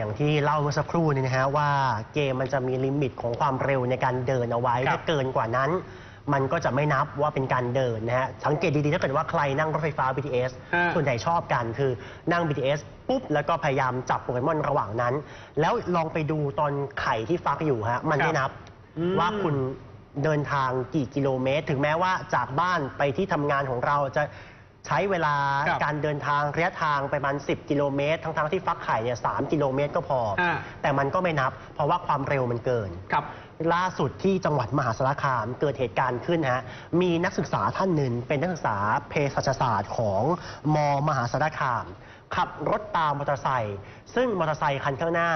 อย่างที่เล่าเมื่อสักครู่นี้นะฮะว่าเกมมันจะมีลิมิตของความเร็วในการเดินเอาไว้ครับ ถ้าเกินกว่านั้น มันก็จะไม่นับว่าเป็นการเดินนะฮะสังเกตดีๆถ้าเกิดว่าใครนั่งรถไฟฟ้า BTS ฮะ ส่วนใหญ่ชอบกันคือนั่ง BTS ปุ๊บ แล้วก็พยายามจับโปเกมอนระหว่างนั้น แล้วลองไปดูตอนไข่ที่ฟักอยู่ฮะมันไม่นับ อืม ว่าคุณเดินทางกี่กิโลเมตร ถึงแม้ว่าจากบ้านไปที่ทำงานของเราจะ ใช้เวลาครับการเดินทางระยะทางประมาณ 10 กิโลเมตร ทั้งๆที่ฟักไข่เนี่ยสกิโลเมตรก็พออ่าแต่มันก็ไม่นับ เพราะว่าความเร็วมันเกิน ครับ ล่าสุดที่จังหวัดมหาสารคามเกิดเหตุการณ์ขึ้นฮะ มีนักศึกษาท่านหนึ่งเป็นนักศึกษาเภสัชศาสตร์ของมมหาสารคาม ขับรถตามมอเตอร์ไซค์ซึ่งมอเตอร์ไซค์คันข้างหน้า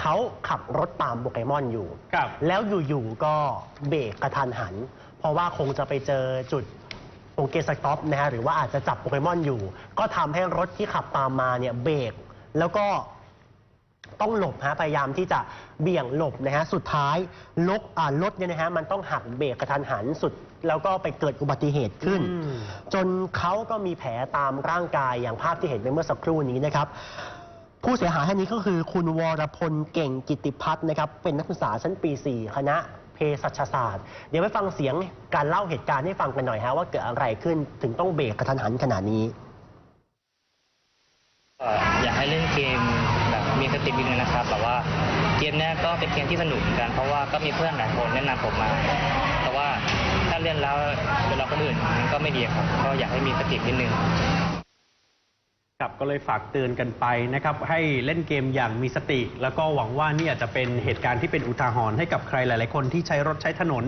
เขาขับรถตามโปเกมอนอยู่ ครับ แล้วอยู่ๆก็เบรกกระทันหัน เพราะว่าคงจะไปเจอจุด โปเกสต็อปนะฮะหรือว่าอาจจะจับโปเกมอนอยู่ ก็ทำให้รถที่ขับตามมาเนี่ยเบรกแล้วก็ต้องหลบฮะพยายามที่จะเบี่ยงหลบนะฮะสุดท้ายลกอ่ารถเนี่ยนะฮะมันต้องหักเบรกกระทันหันสุด แล้วก็ไปเกิดอุบัติเหตุขึ้น อืม จนเขาก็มีแผลตามร่างกายอย่างภาพที่เห็นไปเมื่อสักครู่นี้นะครับ ผู้เสียหายท่านนี้ก็คือคุณวรพลเก่งกิติพัฒน์นะครับ เป็นนักศึกษาชั้นปี 4 คณะ เภสัชศาสตร์ เดี๋ยวไปฟังเสียงการเล่าเหตุการณ์ให้ฟังกันหน่อยฮะว่าเกิดอะไรขึ้นถึงต้องเบรกกระทันหันขนาดนี้ อยากให้เล่นเกมแบบมีสตินิดนึงนะครับแบบว่าเกมนี้ก็เป็นเกมที่สนุกเหมือนกันเพราะว่าก็มีเพื่อนหลายคนแนะนำผมมา แต่ว่าถ้าเล่นแล้วเวลาคนอื่นมันก็ไม่ดีครับก็อยากให้มีสตินิดนึง ครับก็เลยฝากเตือนกันไปนะครับให้เล่นเกมอย่างมีสติ แล้วก็หวังว่านี่อาจจะเป็นเหตุการณ์ที่เป็นอุทาหรณ์ให้กับใครหลาย ๆ คนที่ใช้รถใช้ถนน